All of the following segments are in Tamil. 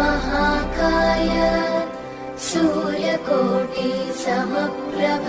महाकाय सूर्यकोटि समप्रभ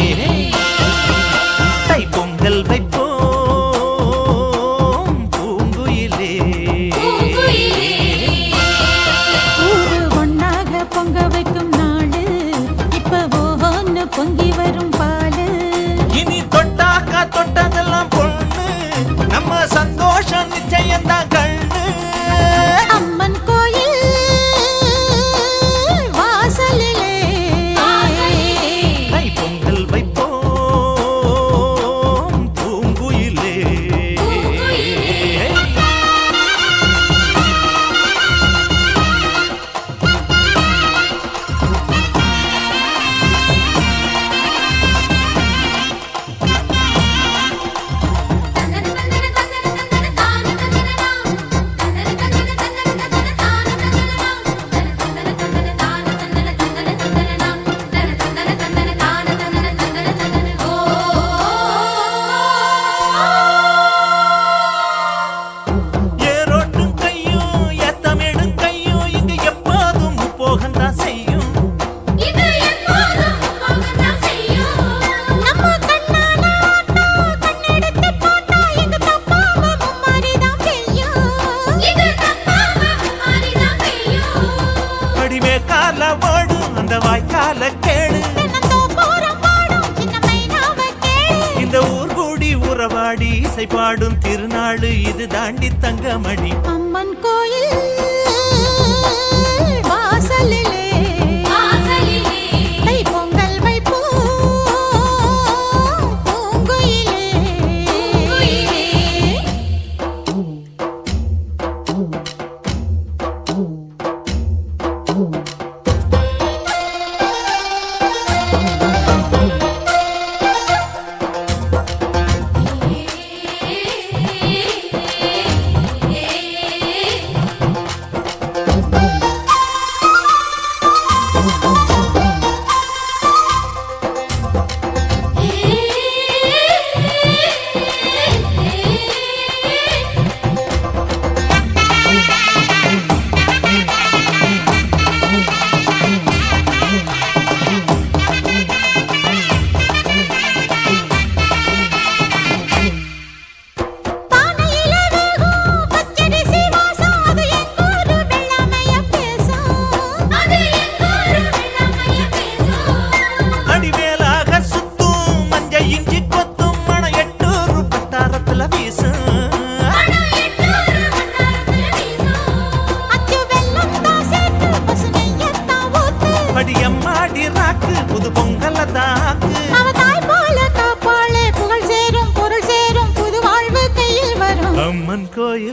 இந்த வாய்க்கால கேளு. இந்த ஊர் கூடி உறவாடி இசை பாடும் திருநாள் இது தாண்டி தங்கமணி. அம்மன் கோயில் நல்ல தாக்கு. அவ தாய் போல காப்பாளே புகழ் சேரும் பொருள் சேரும் புது வாழ்வு கையில் வரும். அம்மன் கோயில்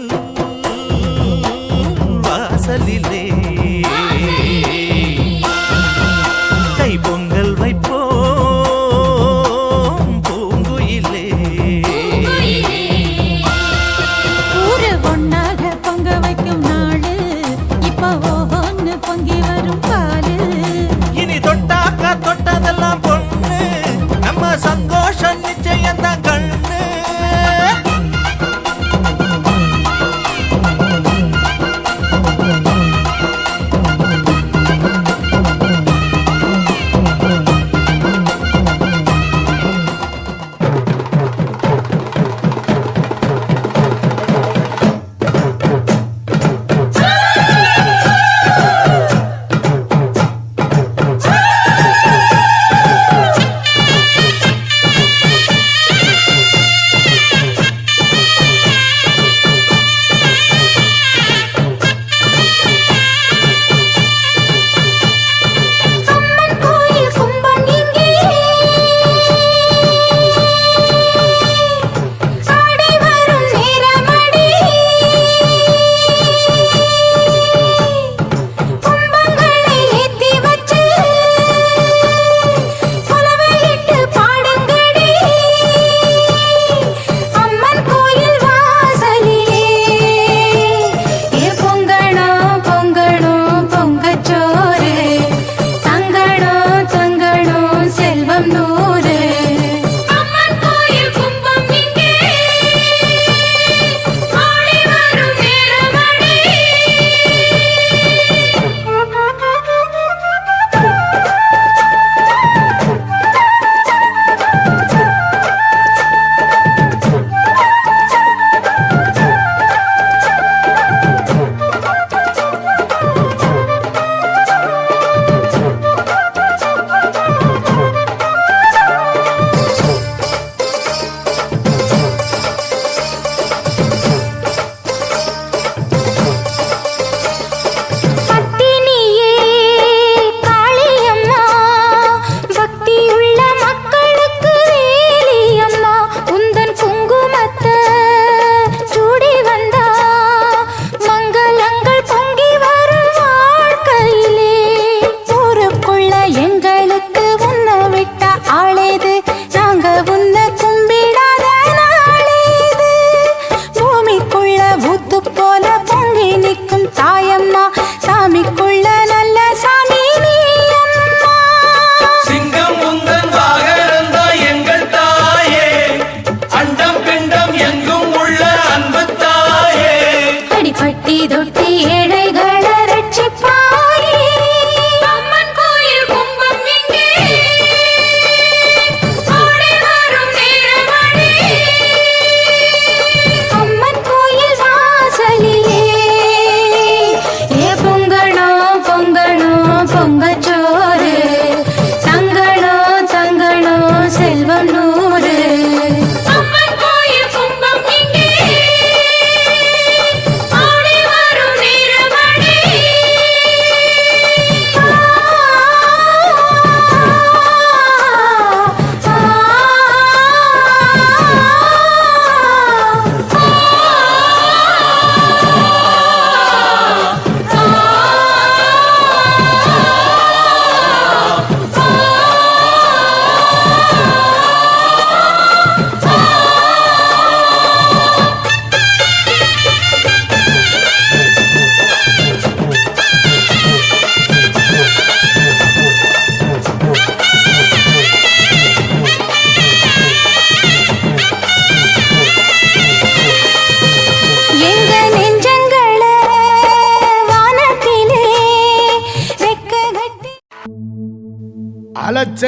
அலச்ச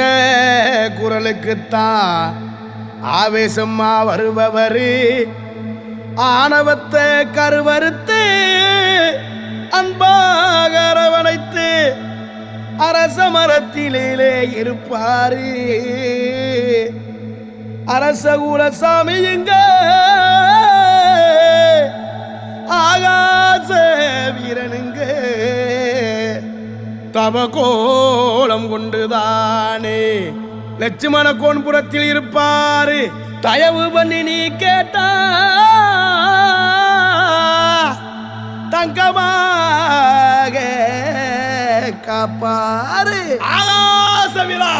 குரலுக்குத்தான் ஆவேசமா வருபவர். ஆணவத்தை கருவறுத்து அன்பாக அரவணைத்து அரச மரத்திலே இருப்பாரு. அரச குலசாமி இங்க ஆகாச வீரனுங்க தவ கோலம் கொண்டுதானே? லட்சுமண கோன்புறத்தில் இருப்பாரு. தயவு பண்ணி நீ கேட்டா. தங்கமாக காப்பாரு ஆகாச விழா.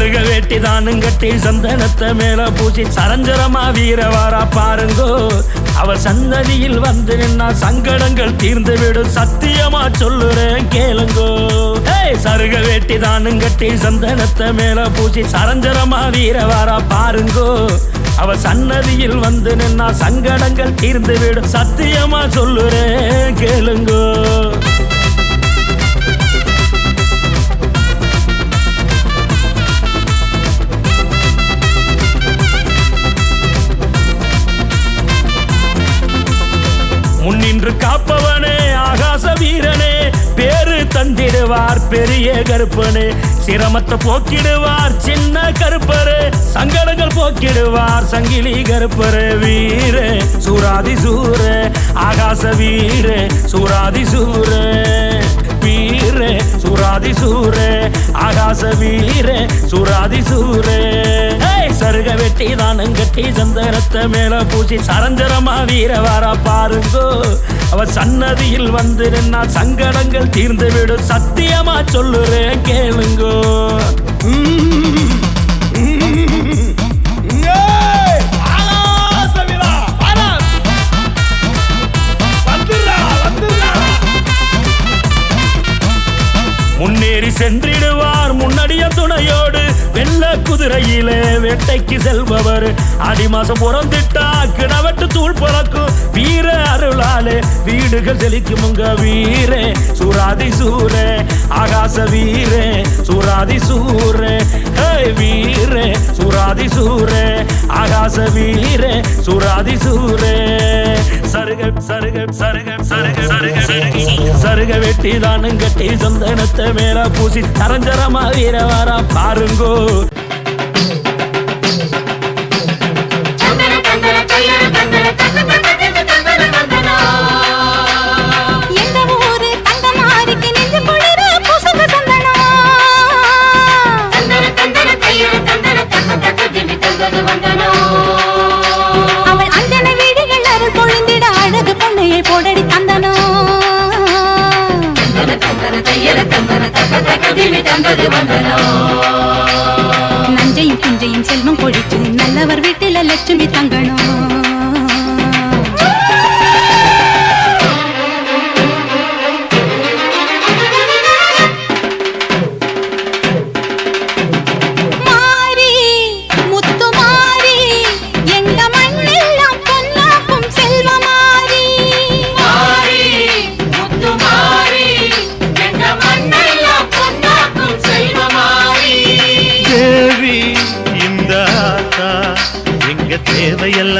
பாருங்க வேட்டி தானும் கட்டி சந்தனத்தை மேல பூசி சரஞ்சரமா வீரவாரா பாருங்கோ. அவர் சந்ததியில் வந்து நின்னா சங்கடங்கள் தீர்ந்து விடும். சத்தியமா சொல்லுறேன் கேளுங்கோ. ஏய், சருக வேட்டி தானும் கட்டி சந்தனத்தை மேல பூசி சரஞ்சரமா வீரவாரா பாருங்கோ. அவ சன்னதியில் வந்து நின்னா சங்கடங்கள் தீர்ந்து விடும். சத்தியமா சொல்லுறேன் கேளுங்கோ. பெரிய கருப்பனு. சிரமத்தை போக்கிடுவார் சின்ன கருப்பரு. சங்கடங்கள் போக்கிடுவார் சங்கிலி கருப்பரு. வீர சூராதி சூர. ஆகாச வீர சூராதி சூர. வீர சூராதி சூர. ஆகாச வீர சூராதி சூரே. சருக வெட்டி தானம் கட்டி சந்தனத்தை மேல பூசி சரஞ்சரமா வீர வர பாருங்கோ அவ சன்னதியில் வந்து நின்னா சங்கடங்கள் தீர்ந்து விடும். சத்தியமா சொல்லுறேன் கேளுங்கோ. முன்னேறி சென்றிடுவார் முன்னடிய துணையோடு வெள்ள குதிரையிலே வேட்டைக்கு செல்பவர் ஆடி மாசம் பிறந்துட்டா கிணவட்டு தூள் பறக்கும் வீர அருளாலே வீடுகள் செழிக்கும் உங்க வீரே சூராதி சூரே ஆகாச வீரே சூராதி சூரே வீரே சூராதி சூரே ஆகாச வீரே சூராதி சூரே சருக சருக சருக சருக சருக சருக வெட்டி தானும் சந்தனத்தமே மேல பூசி தரஞ்சரமா வீர வாரா பாருங்கோ. எங்க ஊரு தங்கமாரிக்கு பொழிந்திட அழகு பொண்ணையை போடடி தந்தனோ நஞ்சையும் பிஞ்சையும் செல்வம் கொழிச்சு நல்லவர் வீட்டில லட்சுமி தங்கணும்.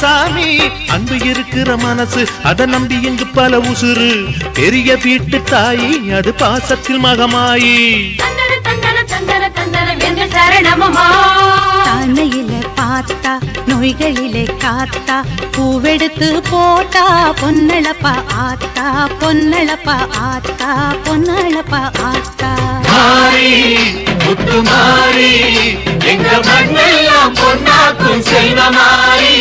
சாமி. அன்பு இருக்கிற மனசு அதை நம்பி இங்கு பல உசுறு. பெரிய வீட்டு தாயி அது பாசத்தில் மகமாயி. தானையில பார்த்தா நோய்களிலே காத்தா பூவெடுத்து போட்டா பொன்னளப்பா ஆத்தா பொன்னளப்பா ஆத்தா பொன்னளப்பா ஆத்தா. முத்து மாறி எங்க மண்ணெல்லாம் பொன்னாக்கும் செல்வ மாறி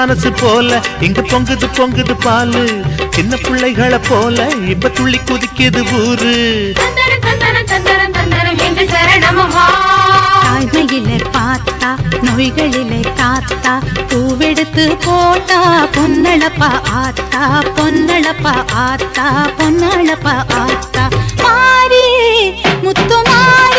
மனசு போல இங்க பொங்குது பொங்குது பாலு. சின்ன பிள்ளைகளை போல இப்ப துள்ளி குதிக்குது ஊரு. தாய்மையிலே பார்த்தா நோய்களிலே காத்தா. பூவெடுத்து போட்டா பொன்னளப்பா ஆத்தா. பொன்னளப்பா ஆத்தா பொன்னளப்பா ஆத்தா. மாறி முத்து மாறி